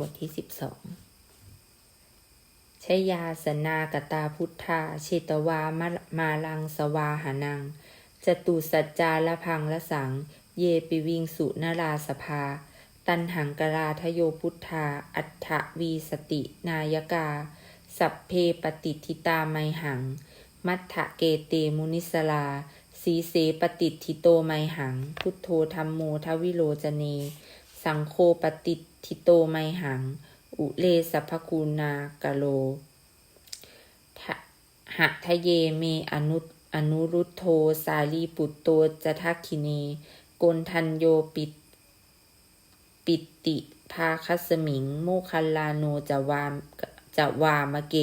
บทที่สิบสองชยาสนากตาพุทธาเชตวามะมาลังสวาหานัง จตุสัจจาละพังละสัง เยปิวิงสุนราสภา ตันหังกราทโยพุทธา อัฏฐวีสตินายกา สัพเพปฏิทิตาไมหัง มัทธะเกเตมุนิสลา สีเสปฏิทิโตไมหัง พุทโธธรรมโมทวิโลจเน สังโฆปฏิ ทิโตไมหัง อุเลสัพคูนากโลหะทะเยเมอนุอนุรุตโทสาลีปุตโตจะทักคิเนโกนทันโยปิตปิติภาคัสมิง โมคัลลาโนจะวามจะวามะเก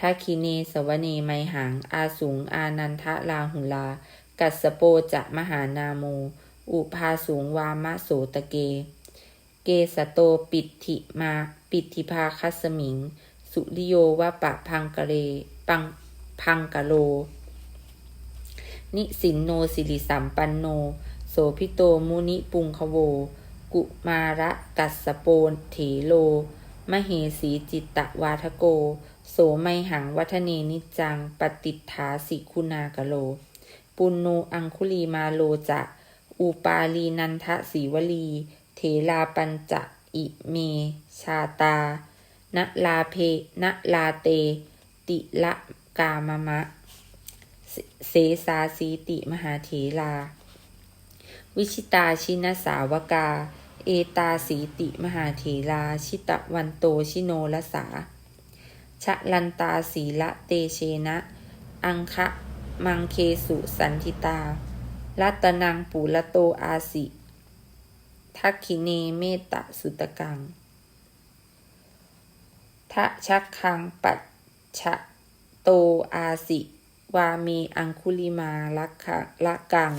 ทักคิเนสวเนไมหัง อาสุง อานันทะลาหุลา กัสโปจะมหานาโม อุพาสูงวามะโสตะเก เกสโตปิติมาปิติภาคัสมิง สุริโยวะปะพังกะเลปังพังกะโล นิสินโนสิริสัมปันโน โสพิโตมุนิปุงคโว กุมาระกัสโปนเถโล มเหสีจิตตวาทโก โสไมหังวัฒเนนิจัง ปฏิฐาสิคุณากะโล ปุณโนอังคุลีมาโลจะ อุปาลีนันทะสีวลี เถลาปัญจะอิเม ชาตาณลาเพณลาเต ติละกามมะ เสสาสีติมหาเถลา วิชิตาชินสาวกา เอตาสีติมหาเถลา ชิตะวันโตชิโนละสา ชะลันตาสีละเตเชนะ อังคะมังเคสุสันทิตา รัตนังปูละโตอาสิ ทักขิเนเมตะสุตกังทะชักคังปัจฉะโตอาสิ วามีอังคุลิมาลักะละกัง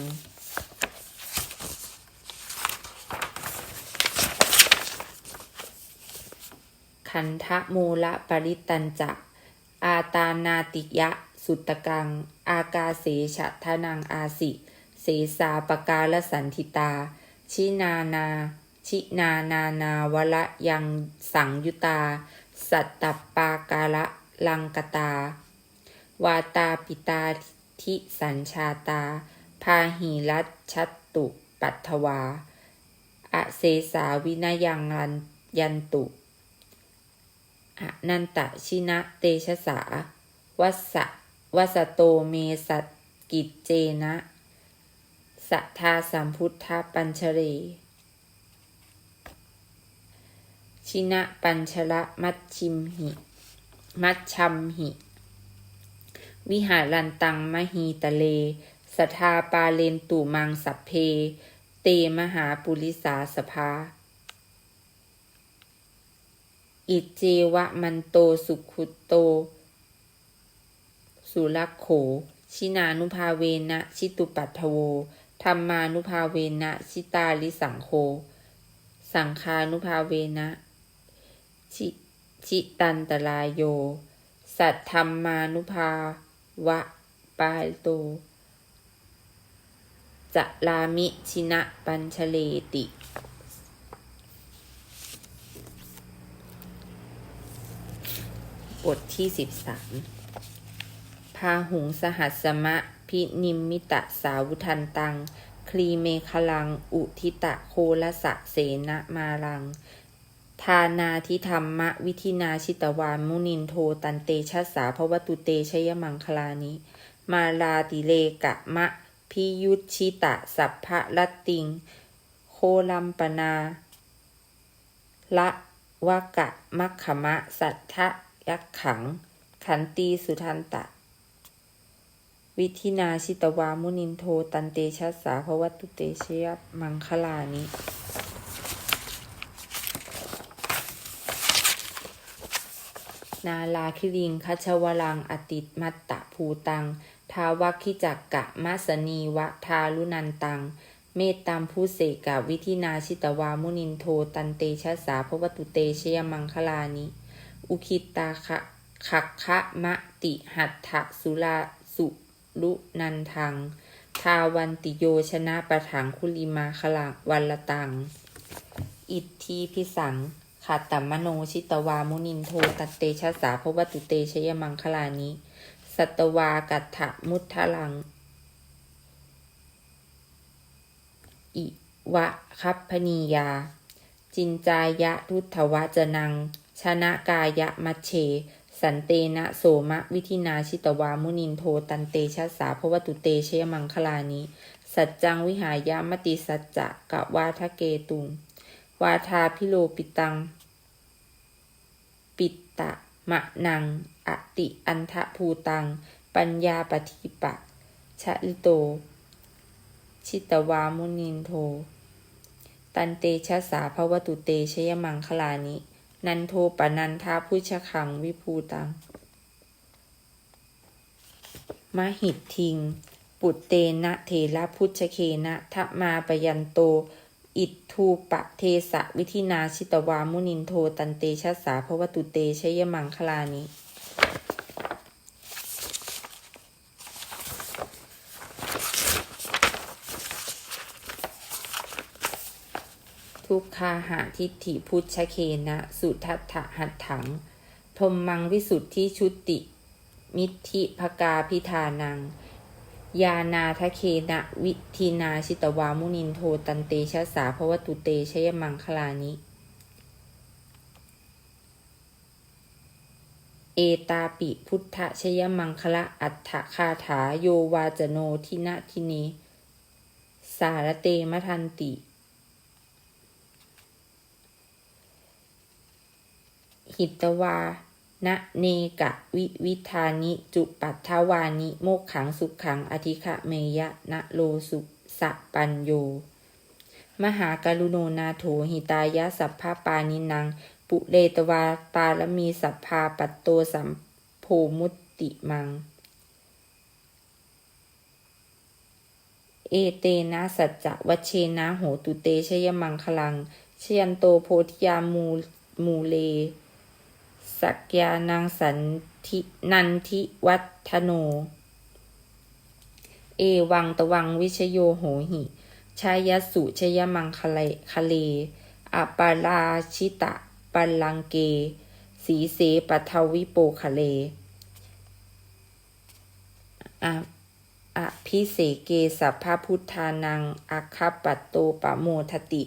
ขันทะมูละปริตันจะ อาตานาติยะ สุตกัง อากาเสชะทนังอาสิ เสสาปกาลสันทิตา ชินานา ชินานานาวละยังสังยุตา สัตตปากาละลังกตา วาตาปิตาทิสัญชาตา พาหีรัชตุปัทวา อเสสาวินายังรันยันตุอนันตชินะเตชะสา วัสสะวัสโตเมสัตกิจเจนะ สัทธาสัมพุทธปัญชเรชินะปัญชละมัชชิมหิ มัชชัมหิ วิหารันตังมหีตะเล สทาปาเลนตุมังสัพเพ เตมหาปุริสาสภา อิเจวะมันโตสุขุตโต สุลักโขชินานุภาเวนะ ชิตุปัทโว ธรรมานุภาเวนะชิตาลิสังโค สังคานุภาเวนะชิชิตันตรายโย สัตธรรมานุภาวะปาโตจะลามิชินะปัญชเลติ บทที่สิบสามพาหุงสหัสมะ พินิมมิตะสาวุทันตัง คลีเมคลัง อุทิตะโคลสะเสนะมาลัง ทานาทิธรรมะวิธินาชิตวานมุนินโทตันเตชะสาภวตุเตชยมังคลานิ มาลาติเลกะมะพิยุชิตะสัพพะละติง โคลัมปนา ละวะกะมัคขมะสัทธะยักขัง ขันตีสุทันตะ วิธินาชิตวามุนินโทตันเตชะสาภวัตุเตชยมังคลานินาลาคิริงคัชวรังอติมัตตะภูตัง ทาวัคคิจักกะมัสนีวะทาลุนันตัง เมตตามผู้เสกะวิธินาชิตวามุนินโทตันเตชะสาภวตุเตชยมังคลานิ อุคิตาคะขักคะมะติหัตถะสุลาสุ ลุนันทัง ทาวันติโยชนะประถังคุลิมาคลังวันละตัง อิทธีพิสังขาตตัมมโนชิตวามุนินโทตัตเตชะสาภวตุเตชยมังคลานิสัตวากัตถมุทธลัง อิวะคัพพนียา จินจายะทุตถวจนัง ชนะกายะมัชเช สันเตนะโสมะวิธินาชิตวามุนินโทตันเตชะสาภวตุเตเชยมังคลานิสัจจังวิหายามติสัจจะกะวาทะเกตุงวาทาพิโลปิตัง ปิตตะมะนัง อติอันทะภูตัง ปัญญาปฏิปะ ชะลิโต ชิตวามุนินโท ตันเตชะสาภวตุเตชยมังคลานิ นันโทปนันทาพุชขังวิภูตัง มหิตทิง ปุตเตนะเทระพุชเคนะทะมาปยันโต อิททูปะเทสะวิธินาชิตวามุนินโทตันเตชะสาภวตุเตชยมังคลานิ ทุกคาหาทิฏฐิพุชเคนะ สุทัตถะหัตถังพรหมังวิสุทธิชุติ มิทธิภกาพิธานัง ยานาทะเคนะวิธีนาชิตวามุนินโทตันเตชะสาภวตุเตชยมังคลานิ เอตาปิพุทธชยมังคละอัฏฐคาถาโยวาจโนทินะทิเนสารเตมทันติ หิตวานะเนกะวิวิธานิ จุปัททวานิ โมกขังสุขขัง อธิคะเมยะนะโลสุสะปัญโย มหากรุโนนาโถหิตายะสัพพปานินัง ปุเรตวาปารมีสัพพาปัตโตสัมโพมุตติมัง เอเตนะสัจจะวัชเชนะโหตุเตชยมังคลัง เชยันโตโพธิยามูมูเล สักยานังสันทินันทิวัฒโน เอวังตวังวิชโยโหหิชายสุชยมังคเลคะเลอปาราชิตะปัลลังเก สีเสปัทวิโปคะเลอะอภิเสเกสัพพพุทธานังอาคาปัตโตปะโมทติ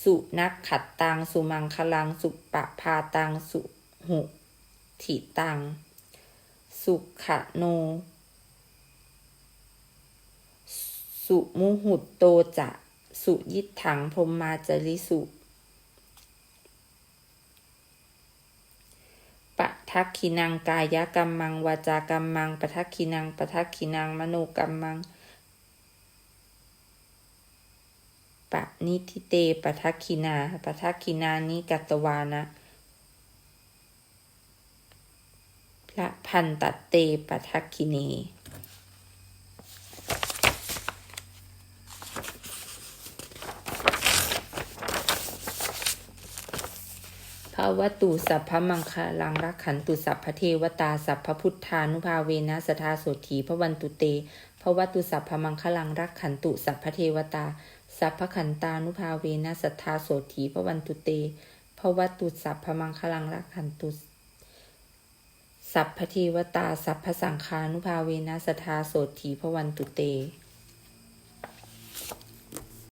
สุนักขัดตังสุมังคลังสุปะพาตังสุ หุถิตัง สุขะโน สุมุหุตโตจะ สุยิทถังพรหมาจริสุปะทักขินังกายกรรมัง วาจากรรมังปะทักขินังปะทักขินังมโนกรรมังปะนิทิเตปะทักขินาปะทักขินานิกัตวานะ ละพันตัตเตปทักขิเนภาวตุสัพพมังคลังรักขันตุสัพพเทวตาสัพพพุทธานุภาเวนะสทาโสถีพระวันตุเตภวตุสัพพมังคลังรักขันตุสัพพเทวตา สัพพขันตานุภาเวนะสทาโสถีพระวันตุเตภวตุสัพพมังคลังรักขันตุ สัพพทีวตา สัพพสังคานุภาเวนะสทธาโสถีพวันตุเต